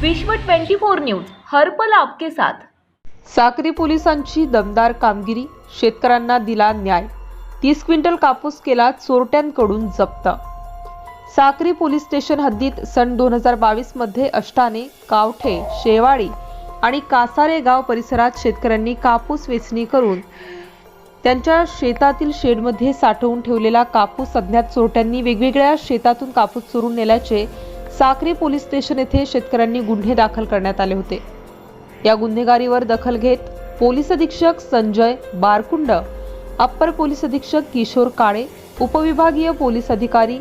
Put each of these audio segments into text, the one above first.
विश्व 24 न्यूज हरपल आपके साथ. साक्री पोलिसांची दमदार कामगिरी शेतकऱ्यांना दिला न्याय. तीस क्विंटल कापूस केला चोरट्यांकडून जप्त. साक्री पोलीस स्टेशन हद्दीत सन दोन हजार बावीसमध्ये अष्टाने कावठे शेवाळी आणि कासारे गाव परिसरात शेतकऱ्यांनी कापूस वेचणी करून त्यांच्या शेतातील शेडमध्ये साठवून ठेवलेला कापूस अज्ञात चोरट्यांनी वेगवेगळ्या शेतातून कापूस चोरून नेल्याचे साक्री पोलीस स्टेशन येथे शेतकऱ्यांनी गुन्हे दाखल करण्यात आले होते. या गुन्हेगारीवर दखल घेत पोलीस अधीक्षक संजय बारकुंड अप्पर पोलीस अधीक्षक किशोर काळे उपविभागीय पोलीस अधिकारी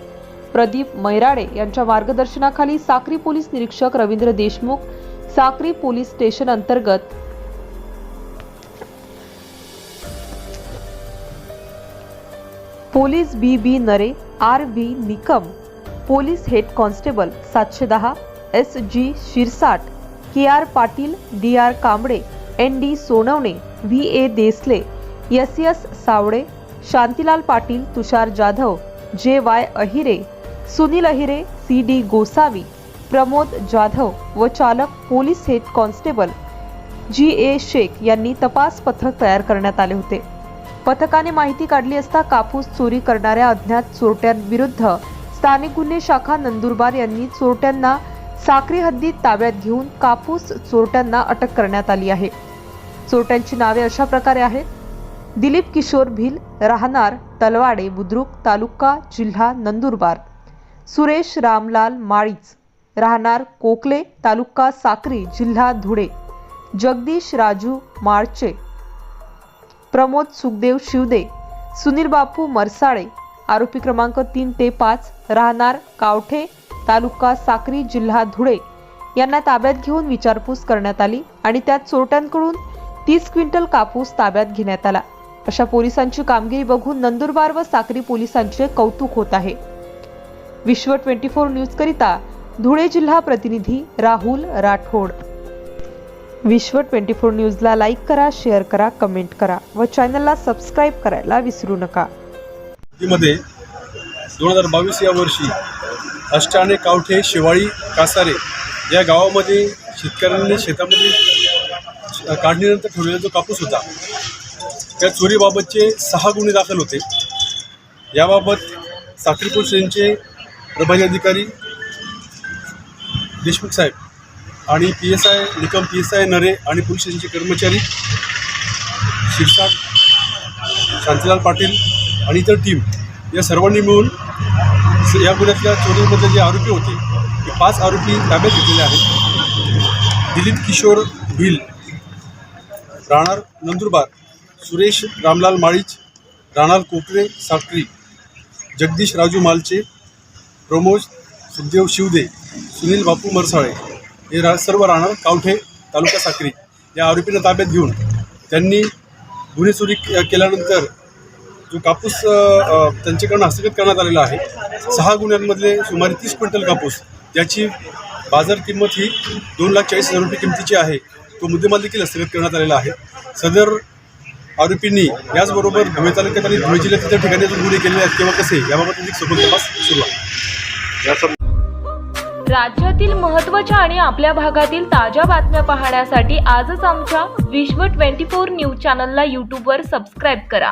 प्रदीप मैराडे यांच्या मार्गदर्शनाखाली साक्री पोलीस निरीक्षक रवींद्र देशमुख साक्री पोलीस स्टेशन अंतर्गत police B B Nare R B Nikam police head constable सातशे दहा S G Shirsat K R Patil D R Kamble N D Sonawane V A Desale S S Savale Shantilal Patil Tushar Jadhav J Y Ahire Sunil Ahire C D Gosavi Pramod Jadhav व चालक police head constable G A Shaikh यांनी तपास पथक तयार करण्यात आले होते. पथकाने माहिती काढली असता कापूस चोरी करणाऱ्या अज्ञात चोरट्यांविरुद्ध स्थानिक गुन्हे शाखा नंदुरबार यांनी चोरट्यांना साक्री हद्दीत ताब्यात घेऊन कापूस चोरट्यांना अटक करण्यात आली आहे. चोरट्यांची नावे अशा प्रकारे आहेत. दिलीप किशोर भिल राहणार तलवाडे बुद्रुक तालुका जिल्हा नंदुरबार. सुरेश रामलाल माळीच राहणार कोकले तालुका साक्री जिल्हा धुळे. जगदीश राजू माळचे प्रमोद सुखदेव शिवदे सुनील बापू मरसाळे आरोपी क्रमांक तीन ते पाच राहणार कावठे तालुका साक्री जिल्हा धुळे. यांना ताब्यात घेऊन विचारपूस करण्यात आली आणि त्यात चोरट्यांकडून तीस क्विंटल कापूस ताब्यात घेण्यात आला. अशा पोलिसांची कामगिरी बघून नंदुरबार व साक्री पोलिसांचे कौतुक होत आहे. विश्व ट्वेंटी फोर न्यूज करिता धुळे जिल्हा प्रतिनिधी राहुल राठोड. विश्व ट्वेंटी फोर न्यूजला लाईक करा शेअर करा कमेंट करा व चॅनलला सबस्क्राईब करायला विसरू नका. मध्ये दोन हजार बावीस या वर्षी अष्टाने कावठे शिवाळी कासारे या गावामध्ये शेतकऱ्यांनी शेतामध्ये काढणीनंतर ठेवलेला जो कापूस होता त्या चोरीबाबतचे सहा गुन्हे दाखल होते. याबाबत साखरी पोलीस यांचे प्रभारी अधिकारी देशमुख साहेब आणि P S I Nikam P S I Nare आणि पोलीस स्टेशनचे कर्मचारी शिरसाट शांतीलाल पाटील आणि इतर टीम या सर्वांनी मिळून स- या गुन्ह्यातल्या चोरीमध्ये जे आरोपी होते ते पाच आरोपी ताब्यात घेतलेले आहेत. दिलीप किशोर भिल राहणार नंदुरबार सुरेश रामलाल माळीच राहणार कोकरे साखरी जगदीश राजू मालचे प्रमोद सुखदेव शिवदे सुनील बापू मरसाळे हे रा सर्व राहणार कावठे तालुका साखरी या आरोपींना ताब्यात घेऊन त्यांनी गुन्हे चोरी केल्यानंतर जो कापूस त्यांच्याकडून हस्तगत करण्यात आलेला आहे सहा गुन्ह्यांमधले सुमारे तीस क्विंटल कापूस त्याची बाजार किंमत ही दोन लाख चाळीस हजार रुपये किमतीची आहे तो मुद्देमाल देखील हस्तगत करण्यात आलेला आहे. सदर आरोपींनी याचबरोबर धुळे तालुक्यात आणि धुळे जिल्ह्यात इतर ठिकाणी गुन्हे केलेले आहेत किंवा कसे याबाबत अधिक सखोल तपास सुरू आहे. राज्यातील महत्त्वाच्या आणि आपल्या भागातील ताज्या बातम्या पाहण्यासाठी आजच आमच्या विश्व 24 न्यूज चॅनलला यूट्यूबवर सबस्क्राईब करा.